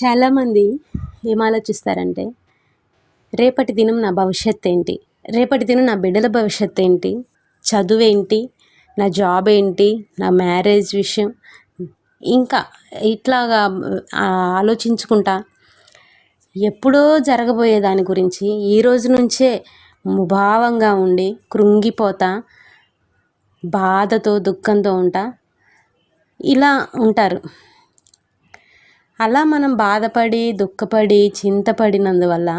చాలామంది ఏం ఆలోచిస్తారంటే రేపటి దినం నా భవిష్యత్ ఏంటి? రేపటి దినం నా బిడ్డల భవిష్యత్ ఏంటి? చదువు ఏంటి? నా జాబ్ ఏంటి? నా మ్యారేజ్ విషయం. ఇంకా ఇట్లాగా ఆలోచించుకుంటా. ఎప్పుడో జరగబోయే దాని గురించి ఈ రోజు నుంచే ముభావంగా ఉండి కృంగిపోతా బాధతో దుఃఖంతో ఉంటా. ఇలా ఉంటారు. అలా మనం బాధపడి దుఃఖపడి చింతపడినందువల్ల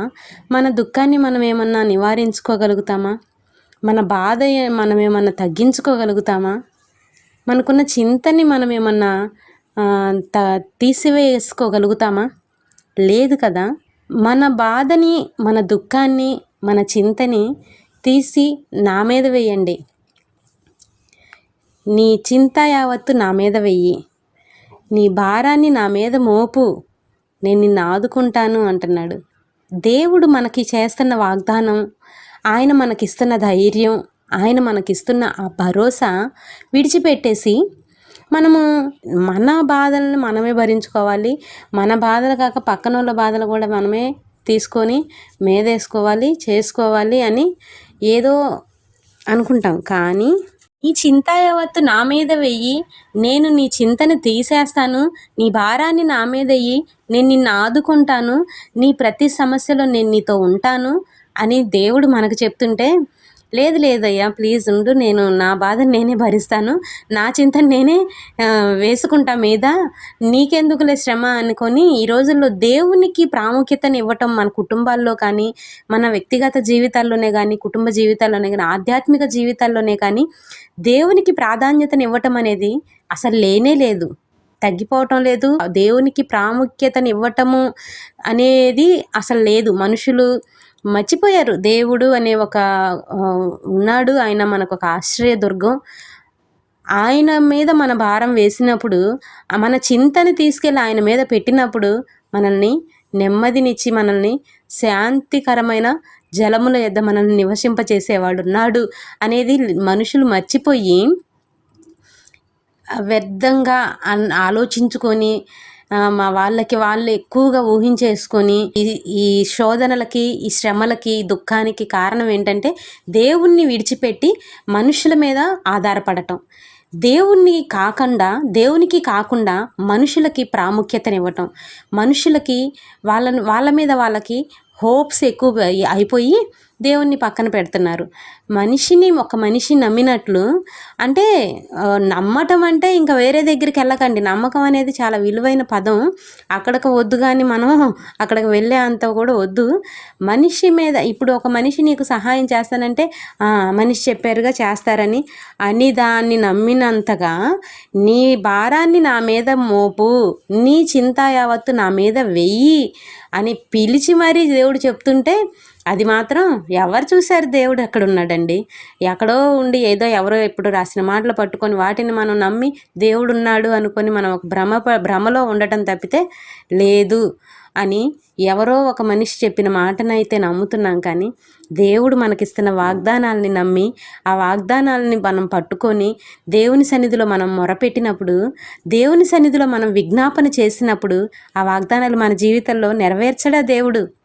మన దుఃఖాన్ని మనం ఏమన్నా నివారించుకోగలుగుతామా? మన బాధ మనం ఏమన్నా తగ్గించుకోగలుగుతామా? మనకున్న చింతని మనం ఏమన్నా త తీసివేసుకోగలుగుతామా? లేదు కదా. మన బాధని మన దుఃఖాన్ని మన చింతని తీసి నా మీద వేయండి. నీ చింత యావత్తు నా మీద వెయ్యి నీ భారాన్ని నా మీద మోపు. నేను నిన్ను ఆదుకుంటాను అంటున్నాడు. దేవుడు మనకి చేస్తున్న వాగ్దానం ఆయన మనకిస్తున్న ధైర్యం ఆయన మనకిస్తున్న ఆ భరోసా విడిచిపెట్టేసి మనము మన బాధలను మనమే భరించుకోవాలి. మన బాధలు కాక పక్కన వాళ్ళ బాధలు కూడా మనమే తీసుకొని మేదేసుకోవాలి చేసుకోవాలి అని ఏదో అనుకుంటాం. కానీ ఈ చింత యావత్తు నా మీద వెయ్యి నేను నీ చింతను తీసేస్తాను నీ భారాన్ని నా మీద వెయ్యి నేను నిన్ను ఆదుకుంటాను నీ ప్రతి సమస్యలో నేను నీతో ఉంటాను అని దేవుడు మనకు చెప్తుంటే లేదు లేదయ్యా ప్లీజ్ ఉండు నేను నా బాధను నేనే భరిస్తాను. నా చింతను నేనే వేసుకుంటా మీద. నీకెందుకులే శ్రమ అనుకొని ఈ రోజుల్లో దేవునికి ప్రాముఖ్యతను ఇవ్వటం మన కుటుంబాల్లో కానీ మన వ్యక్తిగత జీవితాల్లోనే కానీ కుటుంబ జీవితాల్లోనే కానీ ఆధ్యాత్మిక జీవితాల్లోనే కానీ దేవునికి ప్రాధాన్యతను ఇవ్వటం అనేది అసలు లేనే లేదు. తగ్గిపోవటం లేదు. దేవునికి ప్రాముఖ్యతను ఇవ్వటము అనేది అసలు లేదు. మనుషులు మర్చిపోయారు. దేవుడు అనే ఒక ఉన్నాడు. ఆయన మనకు ఒక ఆశ్రయ దుర్గం. ఆయన మీద మన భారం వేసినప్పుడు మన చింతని తీసుకెళ్ళి ఆయన మీద పెట్టినప్పుడు మనల్ని నెమ్మదినిచ్చి మనల్ని శాంతికరమైన జలముల యొద్ద మనల్ని నివసింపచేసేవాడు ఉన్నాడు అనేది మనుషులు మర్చిపోయి వ్యర్థంగా ఆలోచించుకొని మా వాళ్ళకి వాళ్ళు ఎక్కువగా ఊహించేసుకొని ఈ ఈ శోధనలకి ఈ శ్రమలకి దుఃఖానికి కారణం ఏంటంటే దేవుణ్ణి విడిచిపెట్టి మనుషుల మీద ఆధారపడటం. దేవుణ్ణి కాకుండా దేవునికి కాకుండా మనుషులకి ప్రాముఖ్యతనివ్వటం. మనుషులకి వాళ్ళని వాళ్ళ మీద వాళ్ళకి హోప్స్ ఎక్కువ అయిపోయి దేవుణ్ణి పక్కన పెడుతున్నారు. మనిషిని ఒక మనిషి నమ్మినట్లు అంటే నమ్మటం అంటే ఇంకా వేరే దగ్గరికి వెళ్ళకండి. నమ్మకం అనేది చాలా విలువైన పదం. అక్కడికి వద్దు కానీ మనం అక్కడికి వెళ్ళే అంత కూడా వద్దు. మనిషి మీద ఇప్పుడు ఒక మనిషి నీకు సహాయం చేస్తానంటే మనిషి చెప్పారుగా చేస్తారని అని దాన్ని నమ్మినంతగా నీ భారాన్ని నా మీద మోపు నీ చింత యావత్తు నా మీద వెయ్యి అని పిలిచి మరీ దేవుడు చెప్తుంటే అది మాత్రం ఎవరు చూశారు దేవుడు ఎక్కడ ఉన్నాడండి? ఎక్కడో ఉండి ఏదో ఎవరో ఎప్పుడు రాసిన మాటలు పట్టుకొని వాటిని మనం నమ్మి దేవుడు ఉన్నాడు అనుకొని మనం ఒక భ్రమ భ్రమలో ఉండటం తప్పితే లేదు అని ఎవరో ఒక మనిషి చెప్పిన మాటనైతే నమ్ముతున్నాం కానీ దేవుడు మనకిస్తున్న వాగ్దానాలని నమ్మి ఆ వాగ్దానాలని మనం పట్టుకొని దేవుని సన్నిధిలో మనం మొరపెట్టినప్పుడు దేవుని సన్నిధిలో మనం విజ్ఞాపన చేసినప్పుడు ఆ వాగ్దానాలు మన జీవితంలో నెరవేర్చడా దేవుడు?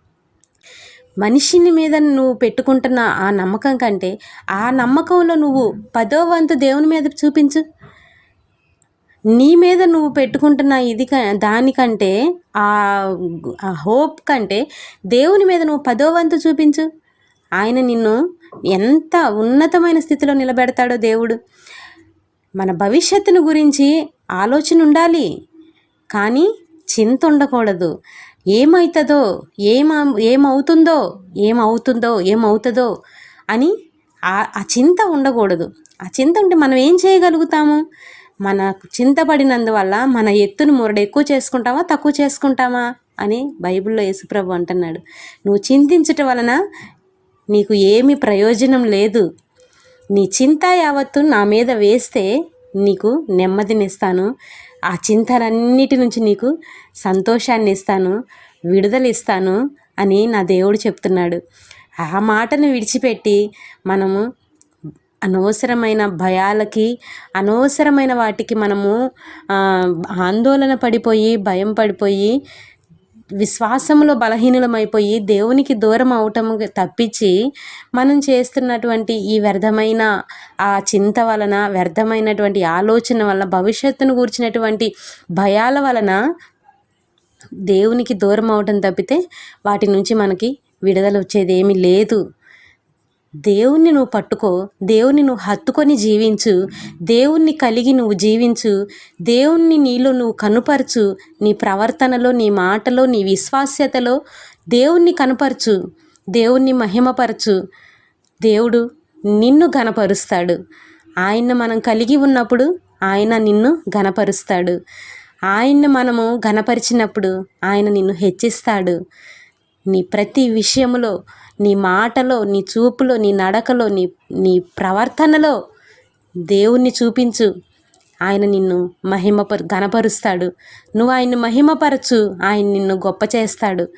మనిషిని మీద నువ్వు పెట్టుకుంటున్న ఆ నమ్మకం కంటే ఆ నమ్మకంలో నువ్వు పదో వంతు దేవుని మీద చూపించు. నీ మీద నువ్వు పెట్టుకుంటున్న ఇది దానికంటే ఆ హోప్ కంటే దేవుని మీద నువ్వు పదో వంతు చూపించు. ఆయన నిన్ను ఎంత ఉన్నతమైన స్థితిలో నిలబెడతాడో దేవుడు. మన భవిష్యత్తును గురించి ఆలోచన ఉండాలి. కానీ చింత ఉండకూడదు. ఏమవుతుందో ఏమ ఏమవుతుందో ఏమవుతుందో ఏమవుతుందో అని ఆ చింత ఉండకూడదు. ఆ చింత ఉంటే మనం ఏం చేయగలుగుతాము? మన చింతపడినందువల్ల మన ఎత్తును మురడు ఎక్కువ చేసుకుంటామా తక్కువ చేసుకుంటామా అని బైబిల్లో యేసుప్రభు అంటున్నాడు. నువ్వు చింతించటం వలన నీకు ఏమి ప్రయోజనం లేదు. నీ చింత యావత్తు నా మీద వేస్తే నీకు నెమ్మదినిస్తాను. ఆ చింతలన్నిటి నుంచి నీకు సంతోషాన్ని ఇస్తాను విడుదల ఇస్తాను అని నా దేవుడు చెప్తున్నాడు. ఆ మాటను విడిచిపెట్టి మనము అనవసరమైన భయాలకి అనవసరమైన వాటికి మనము ఆందోళన పడిపోయి భయం పడిపోయి విశ్వాసంలో బలహీనులమైపోయి దేవునికి దూరం అవటం తప్పించి మనం చేస్తున్నటువంటి ఈ వ్యర్థమైన ఆ చింత వలన వ్యర్థమైనటువంటి ఆలోచన వలన భవిష్యత్తును కూర్చినటువంటి భయాల వలన దేవునికి దూరం అవటం తప్పితే వాటి నుంచి మనకి విడుదల వచ్చేది ఏమీ లేదు. దేవుణ్ణి నువ్వు పట్టుకో దేవుణ్ణి నువ్వు హత్తుకొని జీవించు దేవుణ్ణి కలిగి నువ్వు జీవించు దేవుణ్ణి నీలో నువ్వు కనుపరచు నీ ప్రవర్తనలో నీ మాటలో నీ విశ్వాస్యతలో దేవుణ్ణి కనుపరచు దేవుణ్ణి మహిమపరచు. దేవుడు నిన్ను ఘనపరుస్తాడు. ఆయన్ని మనం కలిగి ఉన్నప్పుడు ఆయన నిన్ను ఘనపరుస్తాడు. ఆయన్ని మనము ఘనపరిచినప్పుడు ఆయన నిన్ను హెచ్చిస్తాడు. నీ ప్రతి విషయంలో నీ మాటలో నీ చూపులో నీ నడకలో నీ నీ ప్రవర్తనలో దేవుణ్ణి చూపించు. ఆయన నిన్ను మహిమపరు ఘనపరుస్తాడు. నువ్వు ఆయన్ని మహిమపరచు. ఆయన నిన్ను గొప్ప చేస్తాడు.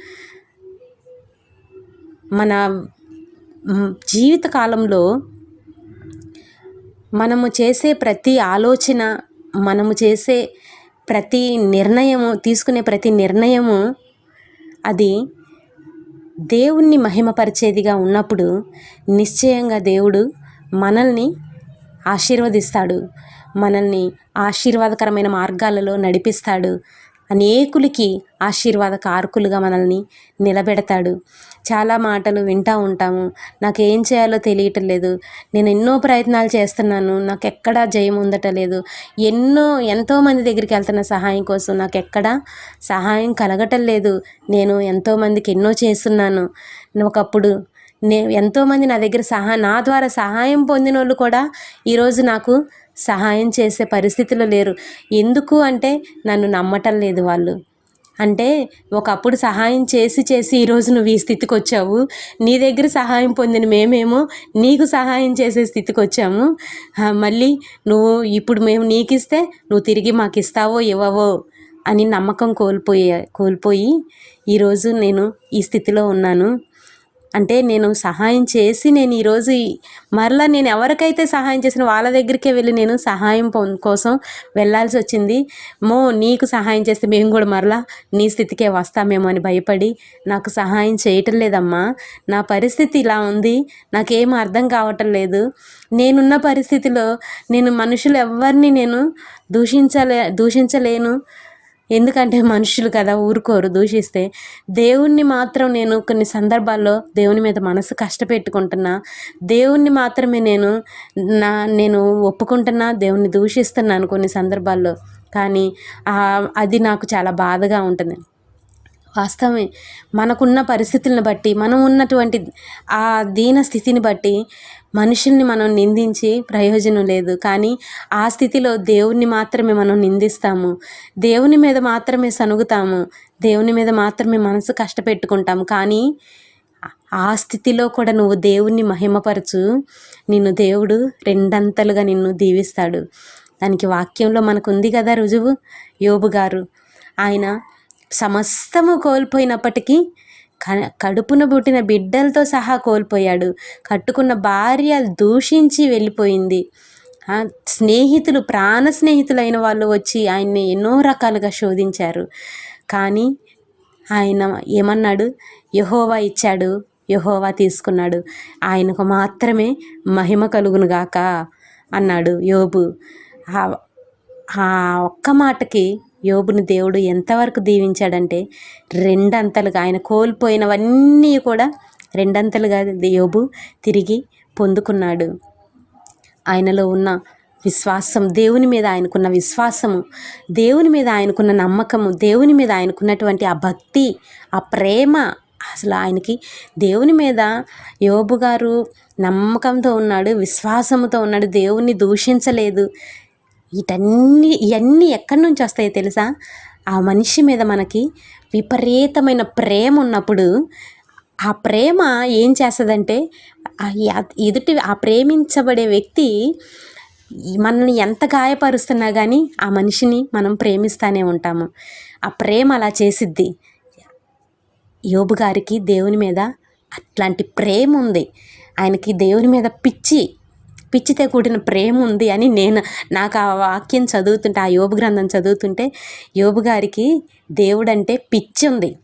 మన జీవిత కాలంలో మనము చేసే ప్రతి ఆలోచన మనము చేసే ప్రతి నిర్ణయము తీసుకునే ప్రతి నిర్ణయము అది దేవుణ్ణి మహిమపరిచేదిగా ఉన్నప్పుడు నిశ్చయంగా దేవుడు మనల్ని ఆశీర్వదిస్తాడు. మనల్ని ఆశీర్వాదకరమైన మార్గాలలో నడిపిస్తాడు. అనేకులకి ఆశీర్వాద కారకులుగా మనల్ని నిలబెడతాడు. చాలా మాటలు వింటూ ఉంటాము. నాకు ఏం చేయాలో తెలియటం లేదు. నేను ఎన్నో ప్రయత్నాలు చేస్తున్నాను. నాకు ఎక్కడా జయం ఉండటం లేదు. ఎన్నో ఎంతోమంది దగ్గరికి వెళ్తున్న సహాయం కోసం నాకు ఎక్కడా సహాయం కలగటం లేదు. నేను ఎంతోమందికి ఎన్నో చేస్తున్నాను. ఒకప్పుడు నేను ఎంతోమంది నా దగ్గర సహా నా ద్వారా సహాయం పొందిన వాళ్ళు కూడా ఈరోజు నాకు సహాయం చేసే పరిస్థితిలో లేరు. ఎందుకు అంటే నన్ను నమ్మటం లేదు వాళ్ళు. అంటే ఒకప్పుడు సహాయం చేసి చేసి ఈరోజు నువ్వు ఈ స్థితికి వచ్చావు. నీ దగ్గర సహాయం పొందిన మేమేమో నీకు సహాయం చేసే స్థితికి వచ్చాము. మళ్ళీ నువ్వు ఇప్పుడు మేము నీకు ఇస్తే నువ్వు తిరిగి మాకు ఇస్తావో ఇవ్వవో అని నమ్మకం కోల్పోయే కోల్పోయి ఈరోజు నేను ఈ స్థితిలో ఉన్నాను. అంటే నేను సహాయం చేసి నేను ఈరోజు మరలా నేను ఎవరికైతే సహాయం చేసిన వాళ్ళ దగ్గరికే వెళ్ళి నేను సహాయం కోసం వెళ్ళాల్సి వచ్చింది. మో నీకు సహాయం చేస్తే మేము కూడా మరలా నీ స్థితికే వస్తామేమో అని భయపడి నాకు సహాయం చేయటం లేదమ్మా. నా పరిస్థితి ఇలా ఉంది. నాకేం అర్థం కావటం లేదు. నేనున్న పరిస్థితిలో నేను మనుషులు ఎవరిని నేను దూషించలే దూషించలేను. ఎందుకంటే మనుషులు కదా ఊరుకోరు దూషిస్తే. దేవుణ్ణి మాత్రం నేను కొన్ని సందర్భాల్లో దేవుని మీద మనసు కష్టపెట్టుకుంటున్నా. దేవుణ్ణి మాత్రమే నేను నా నేను ఒప్పుకుంటున్నా దేవుణ్ణి దూషిస్తున్నాను కొన్ని సందర్భాల్లో. కానీ అది నాకు చాలా బాధగా ఉంటుంది. వాస్తవమే మనకున్న పరిస్థితులను బట్టి మనం ఉన్నటువంటి ఆ దీన స్థితిని బట్టి మనుషుల్ని మనం నిందించి ప్రయోజనం లేదు. కానీ ఆ స్థితిలో దేవుణ్ణి మాత్రమే మనం నిందిస్తాము. దేవుని మీద మాత్రమే సనుగుతాము దేవుని మీద మాత్రమే మనసు కష్టపెట్టుకుంటాము. కానీ ఆ స్థితిలో కూడా నువ్వు దేవుణ్ణి మహిమపరచు. నిన్ను దేవుడు రెండంతలుగా నిన్ను దీవిస్తాడు. దానికి వాక్యంలో మనకు ఉంది కదా రుజువు? యోబు గారు. ఆయన సమస్తము కోల్పోయినప్పటికీ కడుపున పుట్టిన బిడ్డలతో సహా కోల్పోయాడు. కట్టుకున్న భార్య దూషించి వెళ్ళిపోయింది. స్నేహితులు ప్రాణ స్నేహితులైన వాళ్ళు వచ్చి ఆయన్ని ఎన్నో రకాలుగా శోధించారు. కానీ ఆయన ఏమన్నాడు? యహోవా ఇచ్చాడు యహోవా తీసుకున్నాడు. ఆయనకు మాత్రమే మహిమ కలుగునుగాక అన్నాడు యోబు. ఆ ఒక్క మాటకి యోబుని దేవుడు ఎంతవరకు దీవించాడంటే రెండంతలుగా ఆయన కోల్పోయినవన్నీ కూడా రెండంతలుగా యోబు తిరిగి పొందుకున్నాడు. ఆయనలో ఉన్న విశ్వాసం దేవుని మీద ఆయనకున్న విశ్వాసము దేవుని మీద ఆయనకున్న నమ్మకము దేవుని మీద ఆయనకున్నటువంటి ఆ భక్తి ఆ ప్రేమ అసలు ఆయనకి దేవుని మీద యోబు గారు నమ్మకంతో ఉన్నాడు విశ్వాసంతో ఉన్నాడు దేవుణ్ణి దూషించలేదు. వీటన్ని ఇవన్నీ ఎక్కడి నుంచి వస్తాయో తెలుసా? ఆ మనిషి మీద మనకి విపరీతమైన ప్రేమ ఉన్నప్పుడు ఆ ప్రేమ ఏం చేస్తుందంటే ఎదుటి ఆ ప్రేమించబడే వ్యక్తి మనల్ని ఎంత గాయపరుస్తున్నా కానీ ఆ మనిషిని మనం ప్రేమిస్తూనే ఉంటాము. ఆ ప్రేమ అలా చేసిద్ది. యోబు గారికి దేవుని మీద అట్లాంటి ప్రేమ ఉంది ఆయనకి దేవుని మీద పిచ్చి పిచ్చితే కూడిన ప్రేమ ఉంది అని నేను నాకు ఆ వాక్యం చదువుతుంటే ఆ యోబు గ్రంథం చదువుతుంటే యోబు గారికి దేవుడంటే పిచ్చి ఉంది.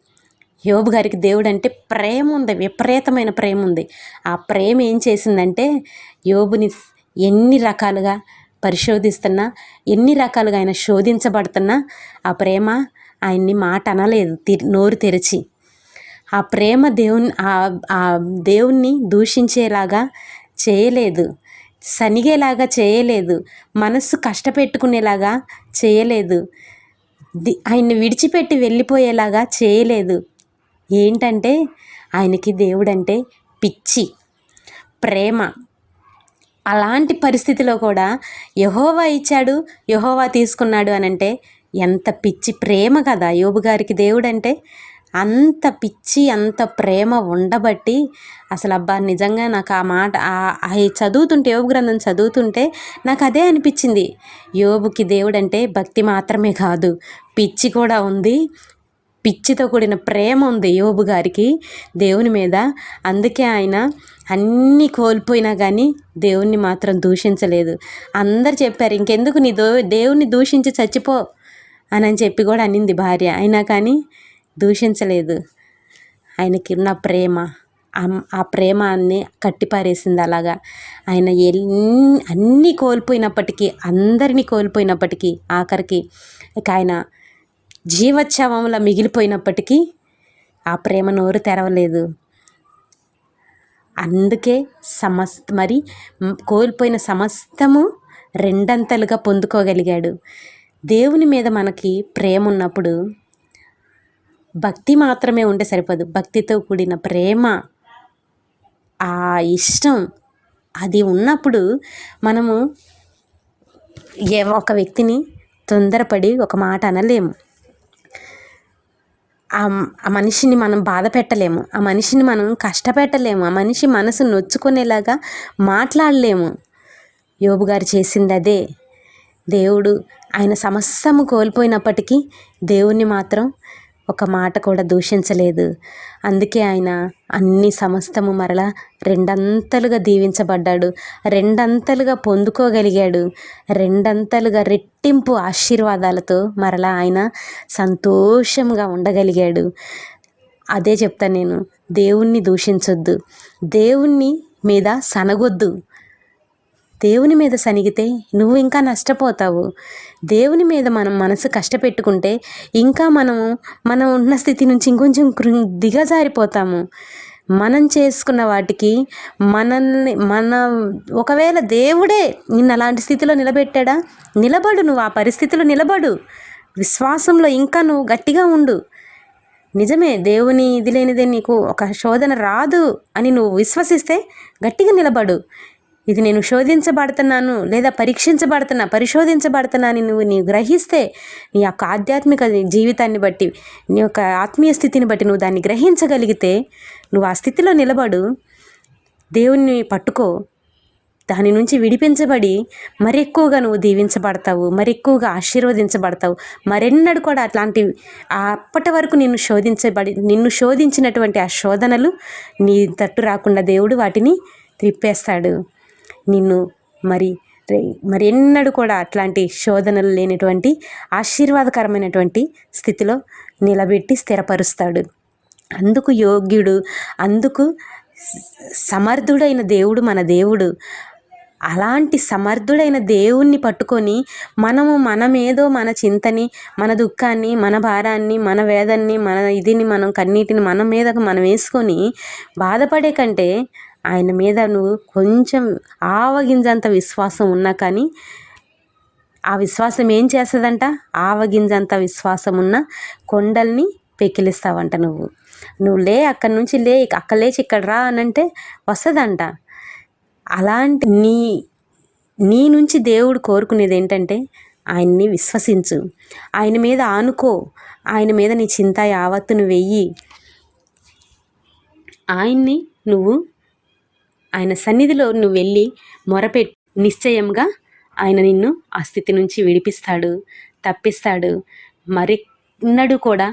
యోబు గారికి దేవుడు అంటే ప్రేమ ఉంది విపరీతమైన ప్రేమ ఉంది. ఆ ప్రేమ ఏం చేసిందంటే యోబుని ఎన్ని రకాలుగా పరిశోధిస్తున్నా ఎన్ని రకాలుగా ఆయన శోధించబడుతున్నా ఆ ప్రేమ ఆయన్ని మాట అనలేదు తి- నోరు తెరిచి. ఆ ప్రేమ దేవుని ఆ దేవుణ్ణి దూషించేలాగా చేయలేదు. సనిగేలాగా చేయలేదు. మనస్సు కష్టపెట్టుకునేలాగా చేయలేదు. ఆయన్ని విడిచిపెట్టి వెళ్ళిపోయేలాగా చేయలేదు. ఏంటంటే ఆయనకి దేవుడంటే పిచ్చి ప్రేమ. అలాంటి పరిస్థితిలో కూడా యహోవా ఇచ్చాడు యహోవా తీసుకున్నాడు అని అంటే ఎంత పిచ్చి ప్రేమ కదా. యోబు గారికి దేవుడంటే అంత పిచ్చి అంత ప్రేమ ఉండబట్టి అసలు అబ్బా నిజంగా నాకు ఆ మాట అవి చదువుతుంటే యోగు గ్రంథం చదువుతుంటే నాకు అదే అనిపించింది. యోబుకి దేవుడు అంటే భక్తి మాత్రమే కాదు పిచ్చి కూడా ఉంది పిచ్చితో కూడిన ప్రేమ ఉంది యోబు గారికి దేవుని మీద. అందుకే ఆయన అన్నీ కోల్పోయినా కానీ దేవుణ్ణి మాత్రం దూషించలేదు. అందరు చెప్పారు ఇంకెందుకు నీ దో దేవుణ్ణి దూషించి చచ్చిపో అని అని చెప్పి కూడా అనింది భార్య. అయినా కానీ దూషించలేదు. ఆయనకి ఉన్న ప్రేమ. ఆ- ఆ ప్రేమ అన్ని కట్టిపారేసింది అలాగా. ఆయన ఎన్ని అన్నీ కోల్పోయినప్పటికీ అందరినీ కోల్పోయినప్పటికీ ఆఖరికి ఇక ఆయన జీవోత్సవంలో మిగిలిపోయినప్పటికీ ఆ ప్రేమ నోరు తెరవలేదు. అందుకే సమస్త మరి కోల్పోయిన సమస్తము రెండంతలుగా పొందుకోగలిగాడు. దేవుని మీద మనకి ప్రేమ ఉన్నప్పుడు భక్తి మాత్రమే ఉంటే సరిపోదు. భక్తితో కూడిన ప్రేమ ఆ ఇష్టం అది ఉన్నప్పుడు మనము ఏ ఒక వ్యక్తిని తొందరపడి ఒక మాట అనలేము. ఆ మనిషిని మనం బాధ పెట్టలేము. ఆ మనిషిని మనం కష్టపెట్టలేము. ఆ మనిషి మనసు నొచ్చుకునేలాగా మాట్లాడలేము. యోబు గారు చేసింది అదే. దేవుడు ఆయన సమస్తము కోల్పోయినప్పటికీ దేవుణ్ణి మాత్రం ఒక మాట కూడా దూషించలేదు. అందుకే ఆయన అన్ని సమస్తము మరలా రెండంతలుగా దీవించబడ్డాడు. రెండంతలుగా పొందుకోగలిగాడు. రెండంతలుగా రెట్టింపు ఆశీర్వాదాలతో మరలా ఆయన సంతోషంగా ఉండగలిగాడు. అదే చెప్తాను నేను. దేవుణ్ణి దూషించొద్దు. దేవుణ్ణి మీద సనగొద్దు. దేవుని మీద సనిగితే నువ్వు ఇంకా నష్టపోతావు. దేవుని మీద మనం మనసు కష్టపెట్టుకుంటే ఇంకా మనము మనం ఉన్న స్థితి నుంచి ఇంకొంచెం దిగజారిపోతాము. మనం చేసుకున్న వాటికి మనల్ని మన ఒకవేళ దేవుడే నిన్ను అలాంటి స్థితిలో నిలబెట్టాడా? నిలబడు నువ్వు ఆ పరిస్థితిలో నిలబడు. విశ్వాసంలో ఇంకా నువ్వు గట్టిగా ఉండు. నిజమే దేవుని ఇది లేనిదే నీకు ఒక శోధన రాదు అని నువ్వు విశ్వసిస్తే గట్టిగా నిలబడు. ఇది నేను శోధించబడుతున్నాను లేదా పరీక్షించబడుతున్నా పరిశోధించబడుతున్నా అని నువ్వు నీ గ్రహిస్తే నీ యొక్క ఆధ్యాత్మిక జీవితాన్ని బట్టి నీ యొక్క ఆత్మీయ స్థితిని బట్టి నువ్వు దాన్ని గ్రహించగలిగితే నువ్వు ఆ స్థితిలో నిలబడు దేవుణ్ణి పట్టుకో దాని నుంచి విడిపించబడి మరెక్కువగా నువ్వు దీవించబడతావు మరెక్కువగా ఆశీర్వదించబడతావు. మరెన్నడు కూడా అట్లాంటి అప్పటి వరకు నిన్ను శోధించబడి నిన్ను శోధించినటువంటి ఆ శోధనలు నీ తట్టు రాకుండా దేవుడు వాటిని త్రిప్పేస్తాడు. నిన్ను మరి మరి ఎన్నడూ కూడా అట్లాంటి శోధనలు లేనటువంటి ఆశీర్వాదకరమైనటువంటి స్థితిలో నిలబెట్టి స్థిరపరుస్తాడు. అందుకు యోగ్యుడు అందుకు సమర్థుడైన దేవుడు మన దేవుడు. అలాంటి సమర్థుడైన దేవుణ్ణి పట్టుకొని మనము మనమేదో మన చింతని మన దుఃఖాన్ని మన భారాన్ని మన వేదన్ని మన ఇదిని మనం కన్నీటిని మన మీదకు మనం వేసుకొని బాధపడే కంటే ఆయన మీద నువ్వు కొంచెం ఆవగింజంత విశ్వాసం ఉన్నా కానీ ఆ విశ్వాసం ఏం చేస్తుందంట? ఆవగింజంత విశ్వాసం ఉన్న కొండల్ని పెకిలిస్తావంట నువ్వు. నువ్వు లే అక్కడి నుంచి లే అక్కడ లేచి ఇక్కడ రా అనంటే వస్తుందంట. అలాంటి నీ నీ నుంచి దేవుడు కోరుకునేది ఏంటంటే ఆయన్ని విశ్వసించు. ఆయన మీద ఆనుకో. ఆయన మీద నీ చింత యావత్తును వెయ్యి. ఆయన్ని నువ్వు ఆయన సన్నిధిలో నువ్వు వెళ్ళి మొరపెట్టి నిశ్చయంగా ఆయన నిన్ను ఆ స్థితి నుంచి విడిపిస్తాడు తప్పిస్తాడు. మరిన్నడు కూడా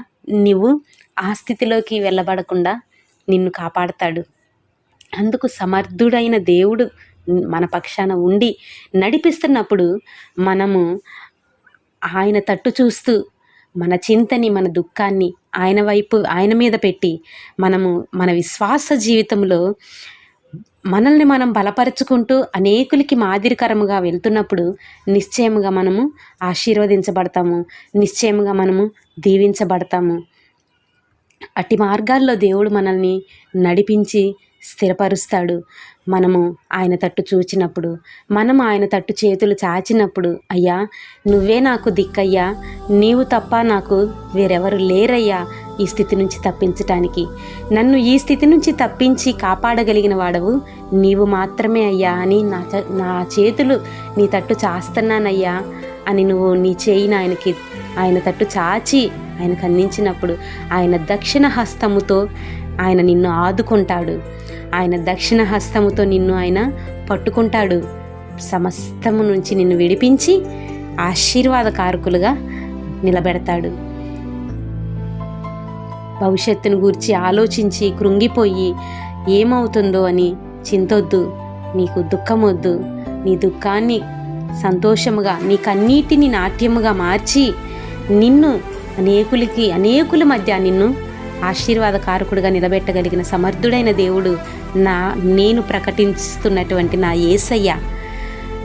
నువ్వు ఆ స్థితిలోకి వెళ్ళబడకుండా నిన్ను కాపాడతాడు. అందుకు సమర్థుడైన దేవుడు మన పక్షాన ఉండి నడిపిస్తున్నప్పుడు మనము ఆయన తట్టు చూస్తూ మన చింతని మన దుఃఖాన్ని ఆయన వైపు ఆయన మీద పెట్టి మనము మన విశ్వాస జీవితంలో మనల్ని మనం బలపరుచుకుంటూ అనేకులకి మాదిరికరముగా వెళ్తున్నప్పుడు నిశ్చయముగా మనము ఆశీర్వదించబడతాము నిశ్చయముగా మనము దీవించబడతాము. అట్టి మార్గాల్లో దేవుడు మనల్ని నడిపించి స్థిరపరుస్తాడు. మనము ఆయన తట్టు చూచినప్పుడు మనం ఆయన తట్టు చేతులు చాచినప్పుడు అయ్యా నువ్వే నాకు దిక్కయ్యా నీవు తప్ప నాకు వేరెవరు లేరయ్యా ఈ స్థితి నుంచి తప్పించటానికి. నన్ను ఈ స్థితి నుంచి తప్పించి కాపాడగలిగిన వాడవు. నీవు మాత్రమే అయ్యా అని నా నా చేతులు నీ తట్టు చాస్తున్నానయ్యా అని నువ్వు నీ చేయిని ఆయనకి ఆయన తట్టు చాచి ఆయనకు అందించినప్పుడు ఆయన దక్షిణ హస్తముతో ఆయన నిన్ను ఆదుకుంటాడు. ఆయన దక్షిణ హస్తముతో నిన్ను ఆయన పట్టుకుంటాడు. సమస్తము నుంచి నిన్ను విడిపించి ఆశీర్వాదకారకులుగా నిలబెడతాడు. భవిష్యత్తును గూర్చి ఆలోచించి కృంగిపోయి ఏమవుతుందో అని చింతొద్దు నీకు దుఃఖమొద్దు. నీ దుఃఖాన్ని సంతోషముగా నీ కన్నీటిని నాట్యముగా మార్చి నిన్ను అనేకులకి అనేకుల మధ్య నిన్ను ఆశీర్వాదకారకుడుగా నిలబెట్టగలిగిన సమర్థుడైన దేవుడు నా నేను ప్రకటిస్తున్నటువంటి నా ఏసయ్య.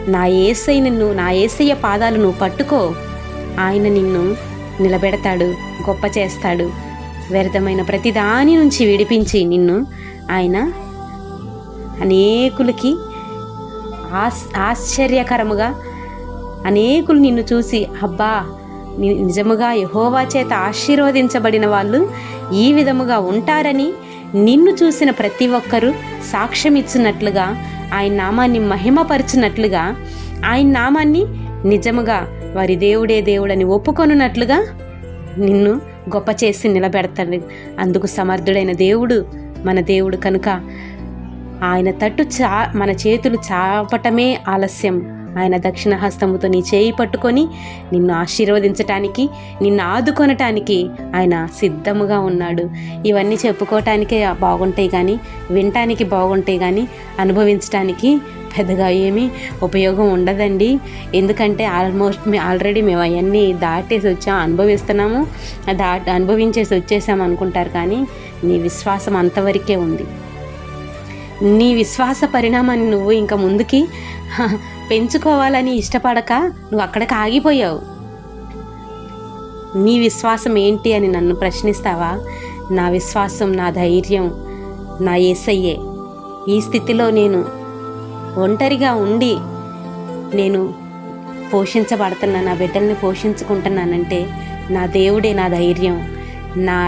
నా ఏసై నిన్ను నా ఏసయ్య పాదాలు నువ్వు పట్టుకో. ఆయన నిన్ను నిలబెడతాడు గొప్ప చేస్తాడు. వ్యర్థమైన ప్రతిదాని నుంచి విడిపించి నిన్ను ఆయన అనేకులకి ఆస్ ఆశ్చర్యకరముగా అనేకులు నిన్ను చూసి అబ్బా నిజముగా యహోవా చేత ఆశీర్వదించబడిన వాళ్ళు ఈ విధముగా ఉంటారని నిన్ను చూసిన ప్రతి ఒక్కరూ సాక్ష్యం ఇచ్చినట్లుగా ఆయన నామాన్ని మహిమపరిచినట్లుగా ఆయన నామాన్ని నిజముగా వారి దేవుడే దేవుడని ఒప్పుకొనున్నట్లుగా నిన్ను గొప్ప చేసి నిలబెడతాడు. అందుకు సమర్థుడైన దేవుడు మన దేవుడు కనుక ఆయన తట్టు చా మన చేతులు చాపటమే ఆలస్యం. ఆయన దక్షిణ హస్తముతో నీ చేయి పట్టుకొని నిన్ను ఆశీర్వదించటానికి నిన్ను ఆదుకొనటానికి ఆయన సిద్ధముగా ఉన్నాడు. ఇవన్నీ చెప్పుకోవటానికే బాగుంటాయి కానీ వినటానికి బాగుంటాయి కానీ అనుభవించటానికి పెద్దగా ఏమీ ఉపయోగం ఉండదండి. ఎందుకంటే ఆల్మోస్ట్ మే ఆల్రెడీ మేము అవన్నీ దాటేసి వచ్చాం అనుభవిస్తున్నాము. దాట అనుభవించేసి వచ్చేసాం అనుకుంటారు కానీ నీ విశ్వాసం అంతవరకే ఉంది. నీ విశ్వాస పరిణామాన్ని నువ్వు ఇంకా ముందుకి పెంచుకోవాలని ఇష్టపడక నువ్వు అక్కడికి ఆగిపోయావు. నీ విశ్వాసం ఏంటి అని నన్ను ప్రశ్నిస్తావా? నా విశ్వాసం నా ధైర్యం నా ఏసయ్యే. ఈ స్థితిలో నేను ఒంటరిగా ఉండి నేను పోషించబడుతున్నా నా బిడ్డల్ని పోషించుకుంటున్నానంటే నా దేవుడే నా ధైర్యం. నా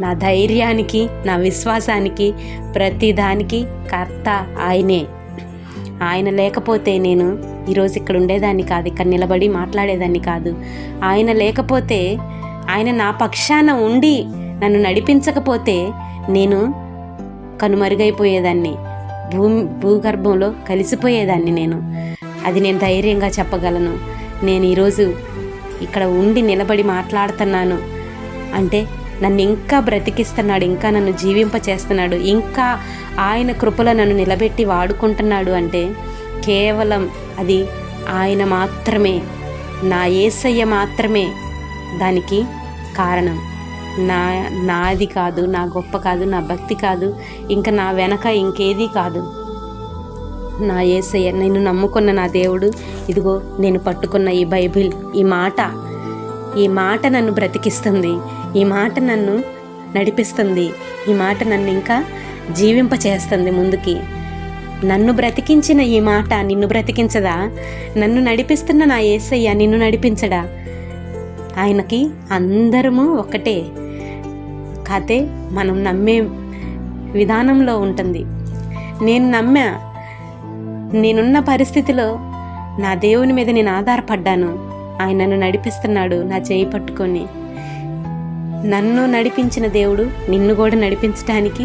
నా ధైర్యానికి నా విశ్వాసానికి ప్రతి దానికి కర్త ఆయనే. ఆయన లేకపోతే నేను ఈరోజు ఇక్కడ ఉండేదాన్ని కాదు ఇక్కడ నిలబడి మాట్లాడేదాన్ని కాదు. ఆయన లేకపోతే ఆయన నా పక్షాన ఉండి నన్ను నడిపించకపోతే నేను కనుమరుగైపోయేదాన్ని. భూమి భూగర్భంలో కలిసిపోయేదాన్ని నేను. అది నేను ధైర్యంగా చెప్పగలను. నేను ఈరోజు ఇక్కడ ఉండి నిలబడి మాట్లాడుతున్నాను. అంటే నన్ను ఇంకా బ్రతికిస్తున్నాడు ఇంకా నన్ను జీవింప చేస్తున్నాడు ఇంకా ఆయన కృపలో నన్ను నిలబెట్టి వాడుకుంటున్నాడు అంటే కేవలం అది ఆయన మాత్రమే. నా ఏసయ్య మాత్రమే దానికి కారణం. నా నాది కాదు నా గొప్ప కాదు నా భక్తి కాదు ఇంకా నా వెనక ఇంకేది కాదు. నా ఏసయ్య నేను నమ్ముకున్న నా దేవుడు ఇదిగో నేను పట్టుకున్న ఈ బైబిల్ ఈ మాట ఈ మాట నన్ను బ్రతికిస్తుంది ఈ మాట నన్ను నడిపిస్తుంది ఈ మాట నన్ను ఇంకా జీవింప చేస్తుంది ముందుకి. నన్ను బ్రతికించిన ఈ మాట నిన్ను బ్రతికించదా? నన్ను నడిపిస్తున్న నా ఏసయ్య నిన్ను నడిపించడా? ఆయనకి అందరము ఒకటే కథే మనం నమ్మే విధానంలో ఉంటుంది. నేను నమ్మా నేనున్న పరిస్థితిలో నా దేవుని మీద నేను ఆధారపడ్డాను. ఆయన నన్ను నడిపిస్తున్నాడు నా చేయి పట్టుకొని. నన్ను నడిపించిన దేవుడు నిన్ను కూడా నడిపించటానికి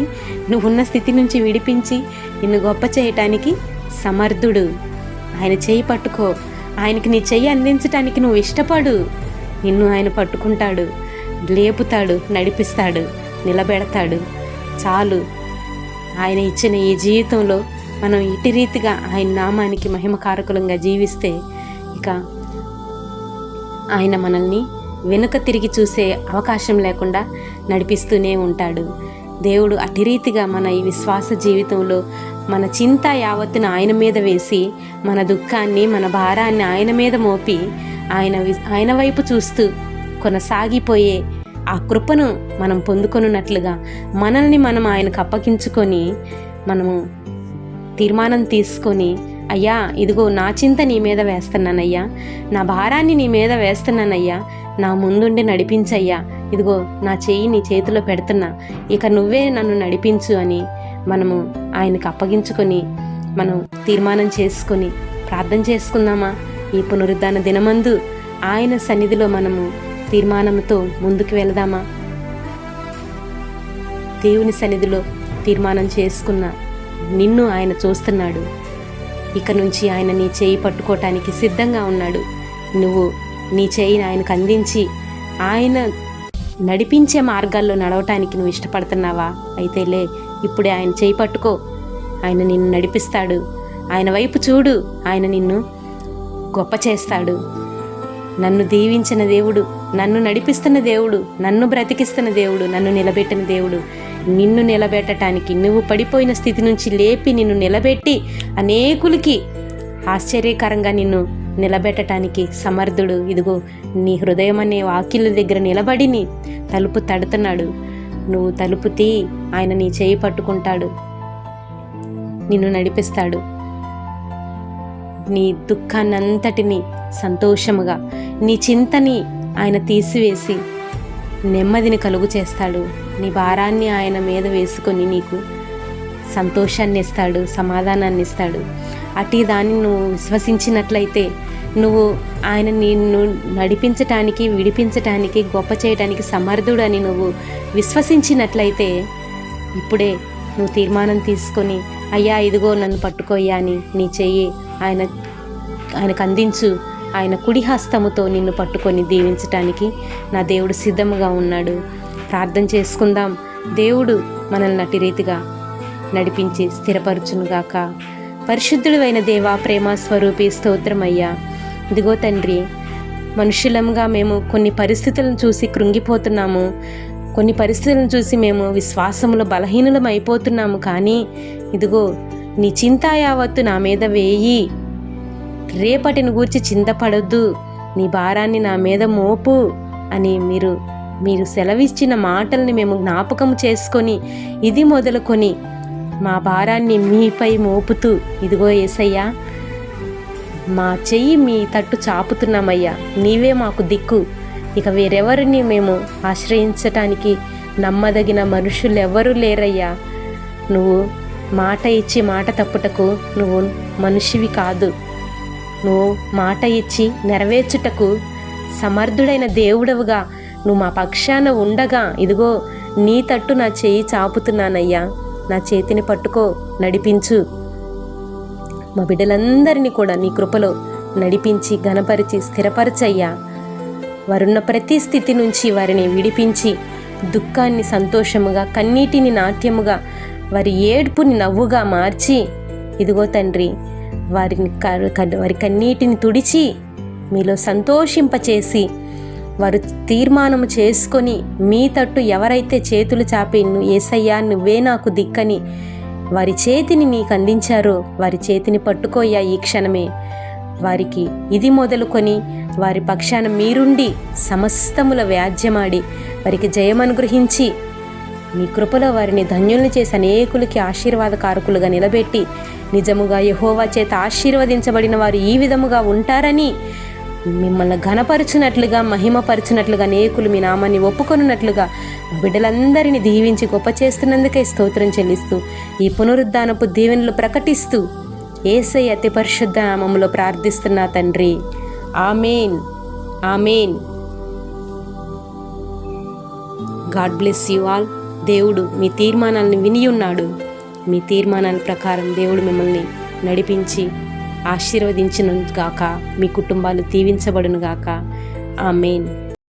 నువ్వున్న స్థితి నుంచి విడిపించి నిన్ను గొప్ప చేయటానికి సమర్థుడు. ఆయన చేయి పట్టుకో. ఆయనకి నీ చెయ్యి అందించటానికి నువ్వు ఇష్టపడు. నిన్ను ఆయన పట్టుకుంటాడు. లేపుతాడు నడిపిస్తాడు నిలబెడతాడు. చాలు. ఆయన ఇచ్చిన ఈ జీవితంలో మనం ఇటు రీతిగా ఆయన నామానికి మహిమకారకులంగా జీవిస్తే ఇక ఆయన మనల్ని వెనుక తిరిగి చూసే అవకాశం లేకుండా నడిపిస్తూనే ఉంటాడు. దేవుడు అటు రీతిగా మన ఈ విశ్వాస జీవితంలో మన చింత యావత్తును ఆయన మీద వేసి మన దుఃఖాన్ని మన భారాన్ని ఆయన మీద మోపి ఆయన ఆయన వైపు చూస్తూ కొనసాగిపోయే ఆ కృపను మనం పొందుకొనున్నట్లుగా మనల్ని మనం ఆయనకు అప్పగించుకొని మనము తీర్మానం తీసుకొని అయ్యా ఇదిగో నా చింత నీ మీద వేస్తున్నానయ్యా నా భారాన్ని నీ మీద వేస్తున్నానయ్యా నా ముందుండి నడిపించయ్యా ఇదిగో నా చేయి నీ చేతిలో పెడుతున్నా ఇక నువ్వే నన్ను నడిపించు అని మనము ఆయనకు అప్పగించుకొని మనం తీర్మానం చేసుకొని ప్రార్థన చేసుకుందామా? ఈ పునరుద్ధాన దినమందు ఆయన సన్నిధిలో మనము తీర్మానంతో ముందుకు వెళదామా? దేవుని సన్నిధిలో తీర్మానం చేసుకున్న నిన్ను ఆయన చూస్తున్నాడు. ఇక నుంచి ఆయన నీ చేయి పట్టుకోవటానికి సిద్ధంగా ఉన్నాడు. నువ్వు నీ చేయిని ఆయనకు అందించి ఆయన నడిపించే మార్గాల్లో నడవటానికి నువ్వు ఇష్టపడుతున్నావా? అయితే లే ఇప్పుడే ఆయన చేయి పట్టుకో. ఆయన నిన్ను నడిపిస్తాడు. ఆయన వైపు చూడు. ఆయన నిన్ను గొప్ప చేస్తాడు నన్ను దీవించిన దేవుడు నన్ను నడిపిస్తున్న దేవుడు నన్ను బ్రతికిస్తున్న దేవుడు నన్ను నిలబెట్టిన దేవుడు. నిన్ను నిలబెట్టడానికి నువ్వు పడిపోయిన స్థితి నుంచి లేపి నిన్ను నిలబెట్టి అనేకులకి ఆశ్చర్యకరంగా నిన్ను నిలబెట్టడానికి సమర్థుడు. ఇదిగో నీ హృదయం అనే వాకిళ్ళ దగ్గర నిలబడి నీ తలుపు తడుతున్నాడు. నువ్వు తలుపు తీ ఆయన నీ చేయి పట్టుకుంటాడు. నిన్ను నడిపిస్తాడు. నీ దుఃఖాన్నంతటిని సంతోషముగా నీ చింతని ఆయన తీసివేసి నెమ్మదిని కలుగు చేస్తాడు. నీ భారాన్ని ఆయన మీద వేసుకొని నీకు సంతోషాన్ని ఇస్తాడు సమాధానాన్ని ఇస్తాడు అటు దాన్ని నువ్వు విశ్వసించినట్లయితే నువ్వు ఆయన నిన్ను నడిపించటానికి విడిపించటానికి గొప్ప చేయటానికి సమర్థుడు అని నువ్వు విశ్వసించినట్లయితే ఇప్పుడే నువ్వు తీర్మానం తీసుకొని అయ్యా ఇదిగో నన్ను పట్టుకోయ్యా అని నీ చెయ్యి ఆయన ఆయనకు అందించు. ఆయన కుడి హస్తముతో నిన్ను పట్టుకొని దీవించటానికి నా దేవుడు సిద్ధముగా ఉన్నాడు. ప్రార్థన చేసుకుందాం. దేవుడు మనల్ని నటి రీతిగా నడిపించి స్థిరపరచునుగాక పరిశుద్ధుడు అయిన దేవా ప్రేమ స్వరూపి స్తోత్రమయ్యా. ఇదిగో తండ్రి మనుషులంగా మేము కొన్ని పరిస్థితులను చూసి కృంగిపోతున్నాము. కొన్ని పరిస్థితులను చూసి మేము విశ్వాసములో బలహీనులం అయిపోతున్నాము కానీ ఇదిగో నీ చింత యావత్తు నా మీద వేయి. రేపటిని గూర్చి చింతపడొద్దు. నీ భారాన్ని నా మీద మోపు అని మీరు మీరు సెలవిచ్చిన మాటల్ని మేము జ్ఞాపకం చేసుకొని ఇది మొదలుకొని మా భారాన్ని మీపై మోపుతూ ఇదిగో ఏసయ్యా మా చెయ్యి మీ తట్టు చాపుతున్నామయ్యా. నీవే మాకు దిక్కు. ఇక వేరెవరిని మేము ఆశ్రయించటానికి నమ్మదగిన మనుషులు ఎవరూ లేరయ్యా. నువ్వు మాట ఇచ్చి మాట తప్పుటకు నువ్వు మనిషివి కాదు. నువ్వు మాట ఇచ్చి నెరవేర్చుటకు సమర్థుడైన దేవుడవుగా. నువ్వు మా పక్షాన ఉండగా ఇదిగో నీ తట్టు నా చేయి చాపుతున్నానయ్యా. నా చేతిని పట్టుకో నడిపించు. మా బిడ్డలందరినీ కూడా నీ కృపలో నడిపించి ఘనపరిచి స్థిరపరచయ్యా. వారున్న ప్రతి స్థితి నుంచి వారిని విడిపించి దుఃఖాన్ని సంతోషముగా కన్నీటిని నాట్యముగా వారి ఏడ్పుని నవ్వుగా మార్చి ఇదిగో తండ్రి వారిని క- వారి కన్నీటిని తుడిచి మీలో సంతోషింపచేసి వారు తీర్మానం చేసుకొని మీ తట్టు ఎవరైతే చేతులు చాపి ఏసయ్యా నువ్వే నాకు దిక్కని వారి చేతిని నీకు అందించారో వారి చేతిని పట్టుకోయ్యా ఈ క్షణమే. వారికి ఇది మొదలుకొని వారి పక్షాన మీరుండి సమస్తముల వ్యాజ్యమాడి వారికి జయమనుగ్రహించి మీ కృపలో వారిని ధన్యుల్ని చేసి అనేకులకి ఆశీర్వాదకారకులుగా నిలబెట్టి నిజముగా యహోవా చేత ఆశీర్వదించబడిన వారు ఈ విధముగా ఉంటారని మిమ్మల్ని ఘనపరిచినట్లుగా మహిమపరిచినట్లుగా అనేకులు మీ నామాన్ని ఒప్పుకొనున్నట్లుగా బిడ్డలందరినీ దీవించి గొప్ప చేస్తున్నందుకే స్తోత్రం చెల్లిస్తూ ఈ పునరుద్ధానపు దీవెనలు ప్రకటిస్తూ ఏసై అతి పరిశుద్ధ నామములో ప్రార్థిస్తున్నా తండ్రి. Amen. Amen. God bless you all. దేవుడు మీ తీర్మానాలను విని ఉన్నాడు మీ తీర్మానాల ప్రకారం దేవుడు మిమ్మల్ని నడిపించి ఆశీర్వదించును గాక మీ కుటుంబాలు దీవించబడునుగాక గాక. మెయిన్